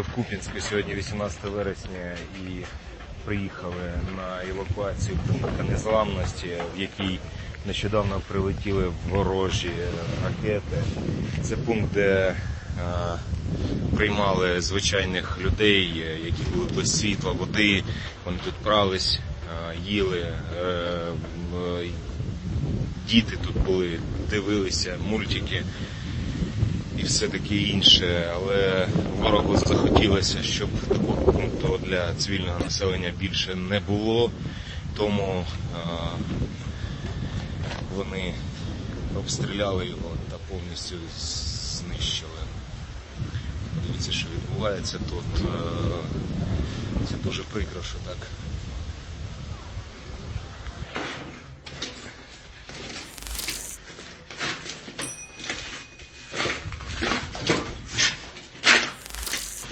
В Куп'янську сьогодні 18 вересня і приїхали на евакуацію пункту незламності, в який нещодавно прилетіли ворожі ракети. Це пункт, де е, приймали звичайних людей, е, які були без світла, води. Вони тут прались, е, їли. е, Діти тут були, дивилися мультики і все таке інше, але ворогу захотілося, щоб такого пункту для цивільного населення більше не було, тому вони обстріляли його та повністю знищили. Дивіться, що відбувається тут. Це дуже прикро, що так